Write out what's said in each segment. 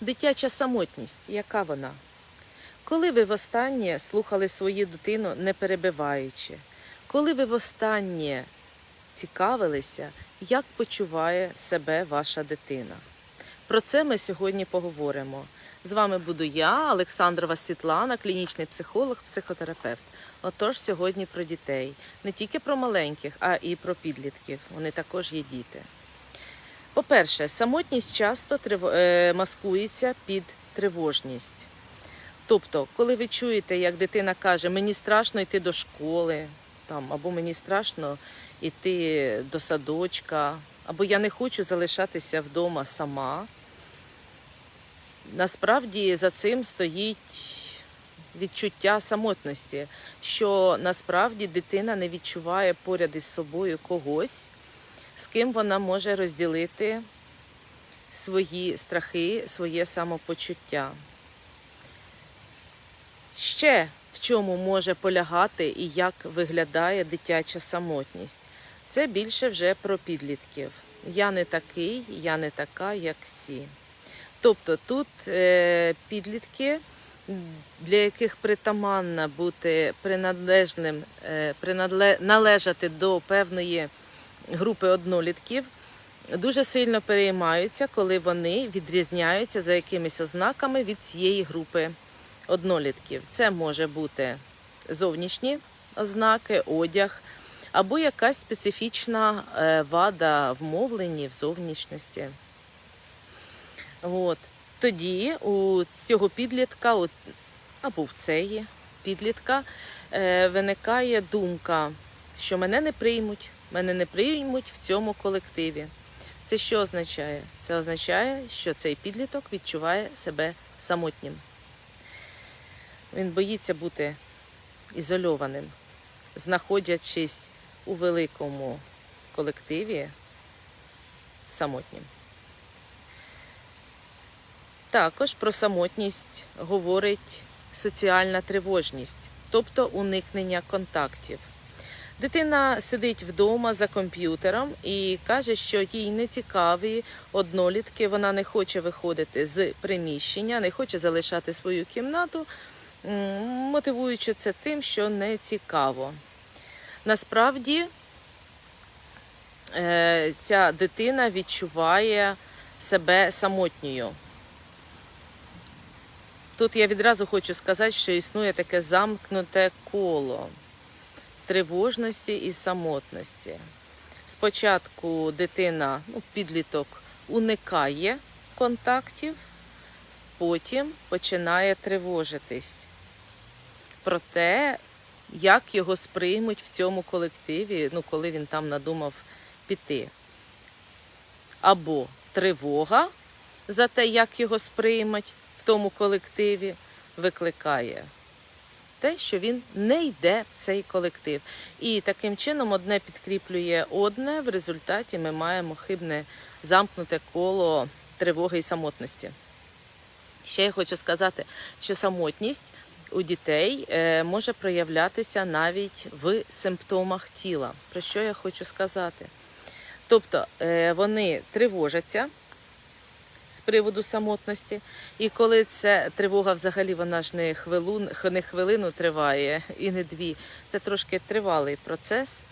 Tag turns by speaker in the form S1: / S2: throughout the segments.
S1: Дитяча самотність, яка вона? Коли ви востаннє слухали свою дитину не перебиваючи? Коли ви востаннє цікавилися, як почуває себе ваша дитина? Про це ми сьогодні поговоримо. З вами буду я, Олександрова Світлана, клінічний психолог, психотерапевт. Отож, сьогодні про дітей. Не тільки про маленьких, а і про підлітків. Вони також є діти. По-перше, самотність часто е, маскується під тривожність. Тобто, коли ви чуєте, як дитина каже, мені страшно йти до школи, там, або мені страшно йти до садочка, або я не хочу залишатися вдома сама. Насправді за цим стоїть відчуття самотності, що насправді дитина не відчуває поряд із собою когось, з ким вона може розділити свої страхи, своє самопочуття. Ще в чому може полягати і як виглядає дитяча самотність. Це більше вже про підлітків. Я не такий, я не така, як всі. Тобто тут е, підлітки, для яких притаманно бути приналежним, е, принале, належати до певної групи однолітків, дуже сильно переймаються, коли вони відрізняються за якимись ознаками від цієї групи однолітків. Це може бути зовнішні ознаки, одяг або якась специфічна е, вада в мовленні, в зовнішності. От. Тоді у цього підлітка, або в цієї підлітка, е, виникає думка, що мене не приймуть, мене не приймуть в цьому колективі. Це що означає? Це означає, що цей підліток відчуває себе самотнім. Він боїться бути ізольованим, знаходячись у великому колективі самотнім. Також про самотність говорить соціальна тривожність, тобто уникнення контактів. Дитина сидить вдома за комп'ютером і каже, що їй не цікаві однолітки, вона не хоче виходити з приміщення, не хоче залишати свою кімнату, мотивуючи це тим, що не цікаво. Насправді е, ця дитина відчуває себе самотньою. Тут я відразу хочу сказати, що існує таке замкнуте коло тривожності і самотності. Спочатку дитина, ну, підліток, уникає контактів, потім починає тривожитись про те, як його сприймуть в цьому колективі, ну, коли він там надумав піти. Або тривога за те, як його сприймуть в тому колективі, викликає те, що він не йде в цей колектив. І таким чином одне підкріплює одне. В результаті ми маємо хибне замкнуте коло тривоги і самотності. Ще я хочу сказати, що самотність у дітей е, може проявлятися навіть в симптомах тіла. Про що я хочу сказати? Тобто е, вони тривожаться з приводу самотності, і коли це тривога взагалі вона ж не хвилину, не хвилину триває і не дві, це трошки тривалий процес.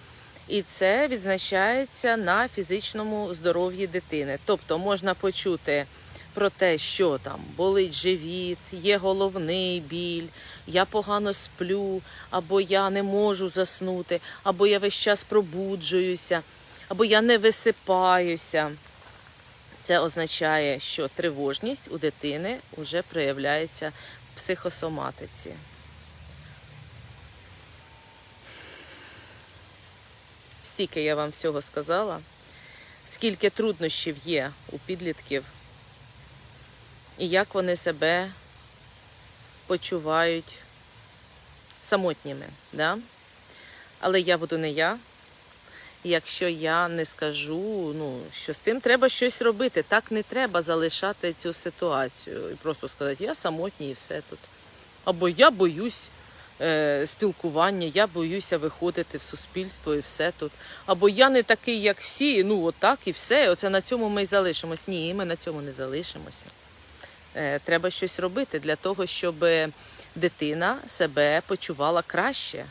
S1: І це відзначається на фізичному здоров'ї дитини. Тобто можна почути про те, що там болить живіт, є головний біль, я погано сплю, або я не можу заснути, або я весь час пробуджуюся, або я не висипаюся. Це означає, що тривожність у дитини вже проявляється в психосоматиці. Стільки я вам всього сказала, скільки труднощів є у підлітків, і як вони себе почувають самотніми. Да? Але я буду не я, якщо я не скажу, ну що з цим треба щось робити. Так не треба залишати цю ситуацію і просто сказати, я самотній і все тут. Або я боюсь е, спілкування, я боюся виходити в суспільство і все тут. Або я не такий, як всі, ну отак і все. Оце на цьому ми й залишимось. Ні, ми на цьому не залишимося. Е, Треба щось робити для того, щоб дитина себе почувала краще,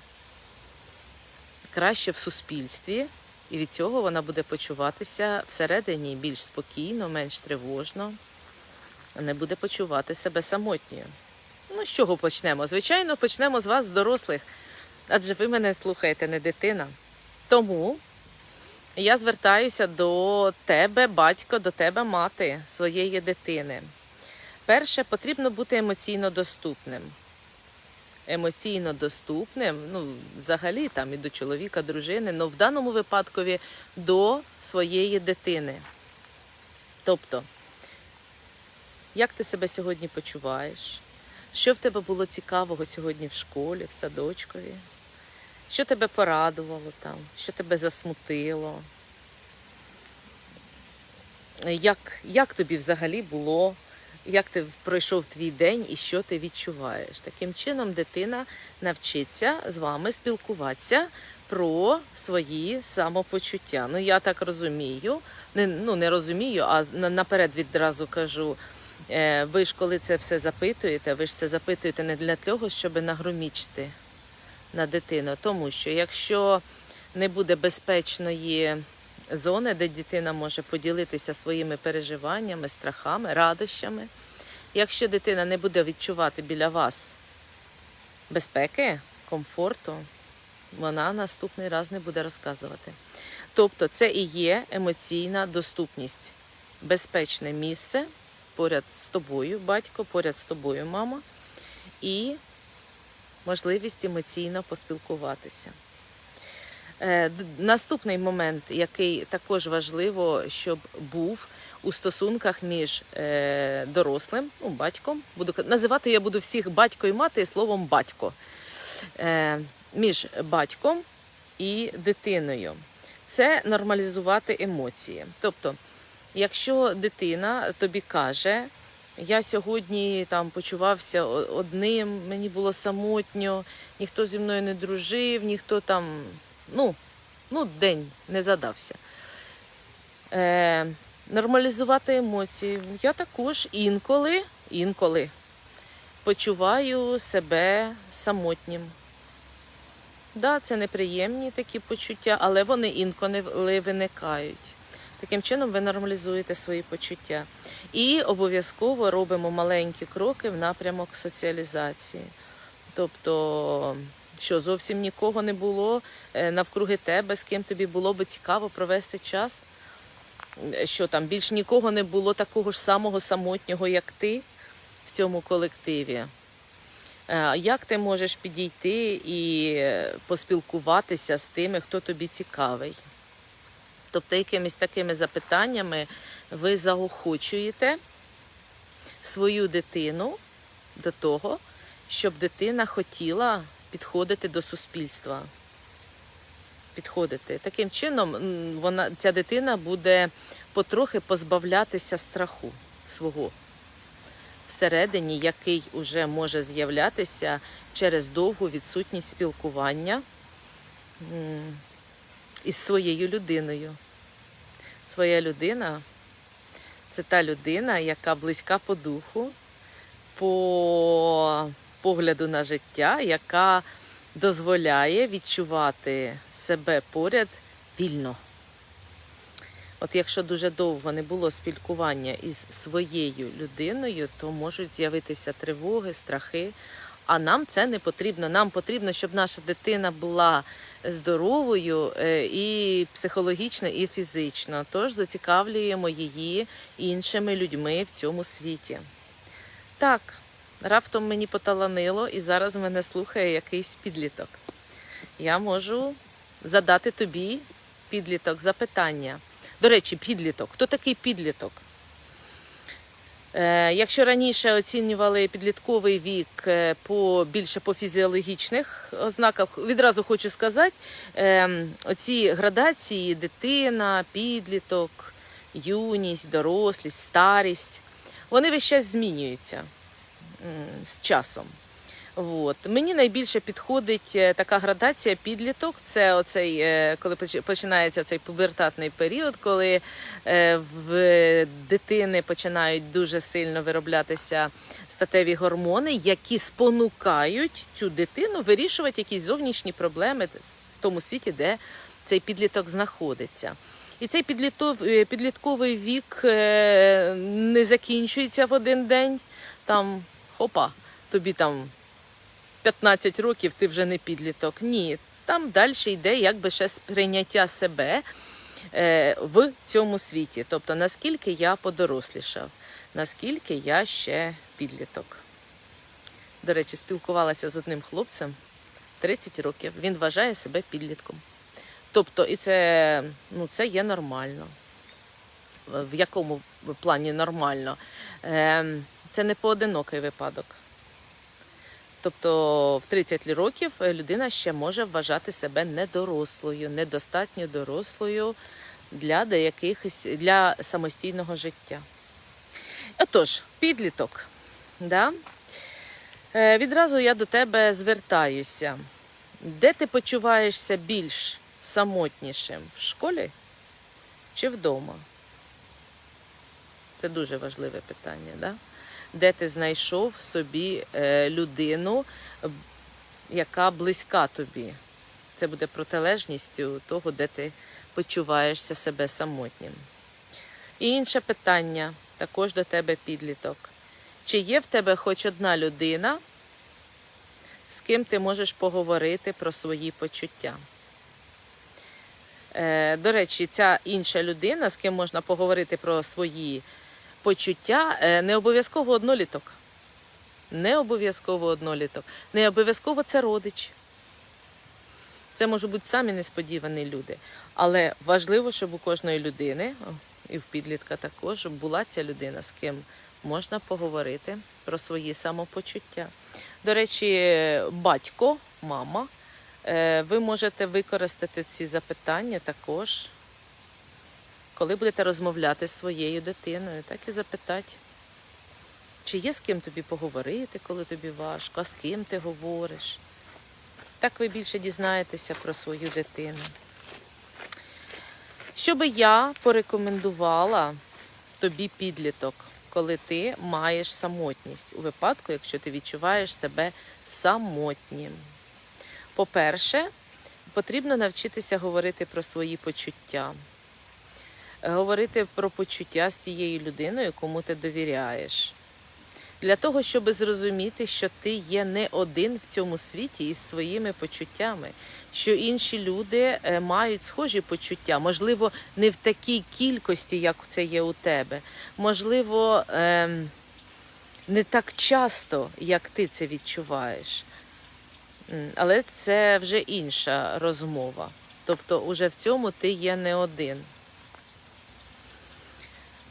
S1: краще в суспільстві, і від цього вона буде почуватися всередині більш спокійно, менш тривожно, не буде почувати себе самотньою. Ну, з чого почнемо? Звичайно, почнемо з вас, з дорослих, адже ви мене слухаєте, не дитина. Тому я звертаюся до тебе, батько, до тебе, мати своєї дитини. Перше, потрібно бути емоційно доступним. Емоційно доступним, ну, взагалі там і до чоловіка, дружини, але в даному випадкові до своєї дитини. Тобто, як ти себе сьогодні почуваєш? Що в тебе було цікавого сьогодні в школі, в садочкові? Що тебе порадувало там? Що тебе засмутило? Як, як тобі взагалі було? Як ти пройшов твій день і що ти відчуваєш? Таким чином дитина навчиться з вами спілкуватися про свої самопочуття. Ну, я так розумію, не, ну, не розумію, а наперед відразу кажу. е, Ви ж коли це все запитуєте, ви ж це запитуєте не для того, щоб нагромічити на дитину. Тому що якщо не буде безпечної зони, де дитина може поділитися своїми переживаннями, страхами, радощами, якщо дитина не буде відчувати біля вас безпеки, комфорту, вона наступний раз не буде розказувати. Тобто це і є емоційна доступність, безпечне місце поряд з тобою, батько, поряд з тобою, мама, і можливість емоційно поспілкуватися. Е, Наступний момент, який також важливо, щоб був у стосунках між е, дорослим, ну, батьком, буду називати я буду всіх батько і мати словом батько, е, між батьком і дитиною. Це нормалізувати емоції. Тобто, якщо дитина тобі каже, я сьогодні там почувався одним, мені було самотньо, ніхто зі мною не дружив, ніхто там, ну, ну день не задався. Е, нормалізувати емоції. Я також інколи, інколи почуваю себе самотнім. Да, це неприємні такі почуття, але вони інколи виникають. Таким чином ви нормалізуєте свої почуття. І обов'язково робимо маленькі кроки в напрямок соціалізації. Тобто, що зовсім нікого не було е, навкруги тебе, з ким тобі було би цікаво провести час. Е, Що там більш нікого не було такого ж самого самотнього, як ти в цьому колективі. Е, Як ти можеш підійти і поспілкуватися з тими, хто тобі цікавий? Тобто, якимись такими запитаннями ви заохочуєте свою дитину до того, щоб дитина хотіла підходити до суспільства. Підходити. Таким чином, вона, ця дитина буде потрохи позбавлятися страху свого всередині, який уже може з'являтися через довгу відсутність спілкування із своєю людиною. Своя людина це та людина, яка близька по духу, по погляду на життя, яка дозволяє відчувати себе поряд вільно. От якщо дуже довго не було спілкування із своєю людиною, то можуть з'явитися тривоги, страхи. А нам це не потрібно. Нам потрібно, щоб наша дитина була здоровою е, і психологічно, і фізично. Тож зацікавлюємо її іншими людьми в цьому світі. Так, раптом мені поталанило, і зараз мене слухає якийсь підліток. Я можу задати тобі, підліток, запитання. До речі, підліток. Хто такий підліток? Е, Якщо раніше оцінювали підлітковий вік е, по більше по фізіологічних ознаках, відразу хочу сказати, е, оці градації дитина, підліток, юність, дорослість, старість, вони весь час змінюються з часом. От. Мені найбільше підходить е, така градація підліток. Це оцей, е, коли починається цей пубертатний період, коли е, в дитини починають дуже сильно вироблятися статеві гормони, які спонукають цю дитину вирішувати якісь зовнішні проблеми в тому світі, де цей підліток знаходиться. І цей підлітковий вік не закінчується в один день. Там хопа, тобі там 15 років, ти вже не підліток. Ні, там далі йде якби ще сприйняття себе е, в цьому світі. Тобто, наскільки я подорослішав, наскільки я ще підліток. До речі, спілкувалася з одним хлопцем 30 років. Він вважає себе підлітком. Тобто, і це, ну, це є нормально. В якому плані нормально? Ем, Це не поодинокий випадок. Тобто в 30 років людина ще може вважати себе недорослою, недостатньо дорослою для деяких для самостійного життя. Отож, підліток. Да? Е, відразу я до тебе звертаюся. Де ти почуваєшся більш самотнішим? В школі чи вдома? Це дуже важливе питання. Да? Де ти знайшов собі е, людину, яка близька тобі? Це буде протилежністю того, де ти почуваєшся себе самотнім. І інше питання також до тебе підліток. Чи є в тебе хоч одна людина, з ким ти можеш поговорити про свої почуття? Е, До речі, ця інша людина, з ким можна поговорити про свої почуття, е, не обов'язково одноліток. Не обов'язково одноліток. Не обов'язково це родич. Це можуть бути самі несподівані люди. Але важливо, щоб у кожної людини, і в підлітка також, була ця людина, з ким можна поговорити про свої самопочуття. До речі, батько, мама, е, ви можете використати ці запитання також, коли будете розмовляти з своєю дитиною, так і запитати, чи є з ким тобі поговорити, коли тобі важко, а з ким ти говориш. Так ви більше дізнаєтеся про свою дитину. Що би я порекомендувала тобі підліток, коли ти маєш самотність у випадку, якщо ти відчуваєш себе самотнім. По-перше, потрібно навчитися говорити про свої почуття, говорити про почуття з тією людиною, кому ти довіряєш. Для того, щоб зрозуміти, що ти є не один в цьому світі із своїми почуттями, що інші люди е, мають схожі почуття, можливо, не в такій кількості, як це є у тебе, можливо, ем, не так часто, як ти це відчуваєш. Але це вже інша розмова. Тобто, уже в цьому ти є не один.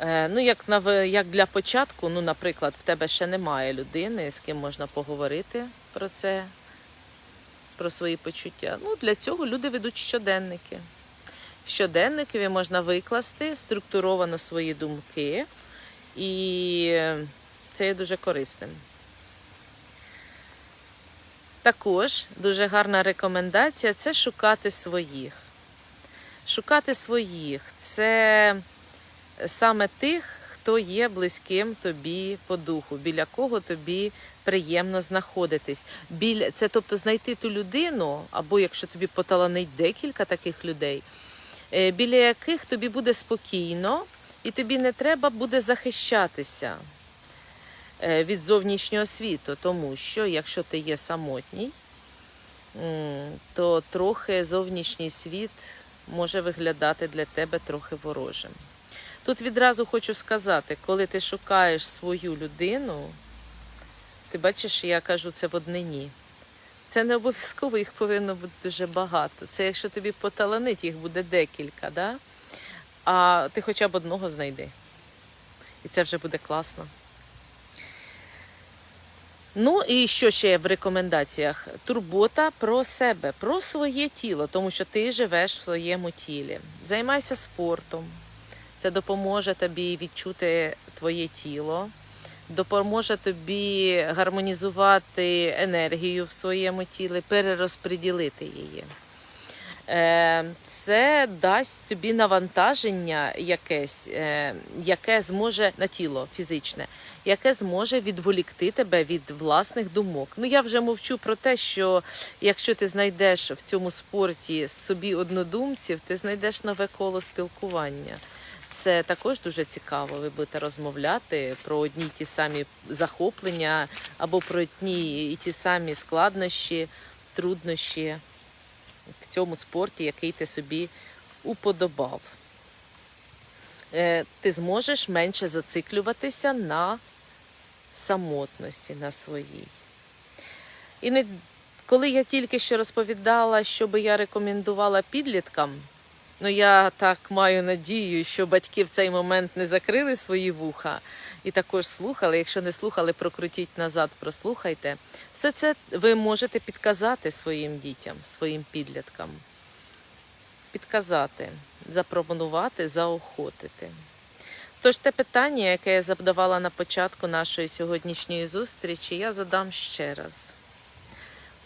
S1: Е, Ну, як, на, як для початку, ну, наприклад, в тебе ще немає людини, з ким можна поговорити про це, про свої почуття. Ну, для цього люди ведуть щоденники. В щоденникові можна викласти структуровано свої думки, і це є дуже корисним. Також дуже гарна рекомендація це шукати своїх. Шукати своїх це саме тих, хто є близьким тобі по духу, біля кого тобі приємно знаходитись. Біля це, тобто, знайти ту людину, або якщо тобі поталанить декілька таких людей, е, біля яких тобі буде спокійно, і тобі не треба буде захищатися е, від зовнішнього світу, тому що якщо ти є самотній, то трохи зовнішній світ може виглядати для тебе трохи ворожим. Тут відразу хочу сказати, коли ти шукаєш свою людину, ти бачиш, я кажу це в однині. Це не обов'язково, їх повинно бути дуже багато. Це якщо тобі поталанить, їх буде декілька, да? а ти хоча б одного знайди. І це вже буде класно. Ну і що ще в рекомендаціях? Турбота про себе, про своє тіло, тому що ти живеш в своєму тілі. Займайся спортом. Це допоможе тобі відчути твоє тіло, допоможе тобі гармонізувати енергію в своєму тілі, перерозподілити її. Е, Це дасть тобі навантаження якесь, е, яке зможе на тіло фізичне, яке зможе відволікти тебе від власних думок. Ну я вже мовчу про те, що якщо ти знайдеш в цьому спорті собі однодумців, ти знайдеш нове коло спілкування. Це також дуже цікаво. Ви будете розмовляти про одні й ті самі захоплення або про одні і ті самі складнощі, труднощі в цьому спорті, який ти собі уподобав. Е, Ти зможеш менше зациклюватися на самотності, на своїй. І не коли я тільки що розповідала, що би я рекомендувала підліткам, ну я так маю надію, що батьки в цей момент не закрили свої вуха і також слухали. Якщо не слухали, прокрутіть назад, прослухайте. Все це ви можете підказати своїм дітям, своїм підліткам. Підказати, запропонувати, заохотити. Тож те питання, яке я задавала на початку нашої сьогоднішньої зустрічі, я задам ще раз.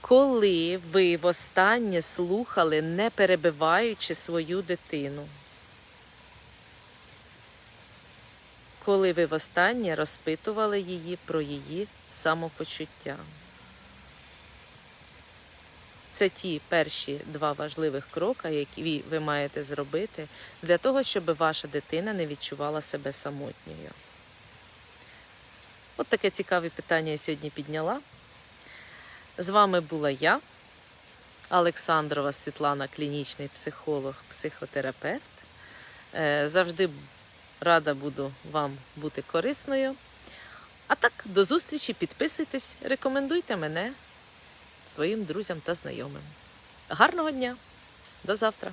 S1: Коли ви востаннє слухали, не перебиваючи свою дитину? Коли ви востаннє розпитували її про її самопочуття? Це ті перші два важливих кроки, які ви маєте зробити для того, щоб ваша дитина не відчувала себе самотньою. От таке цікаве питання я сьогодні підняла. З вами була я, Олександрова Світлана, клінічний психолог, психотерапевт. Е, Завжди рада буду вам бути корисною. А так, до зустрічі, підписуйтесь, рекомендуйте мене своїм друзям та знайомим. Гарного дня! До завтра!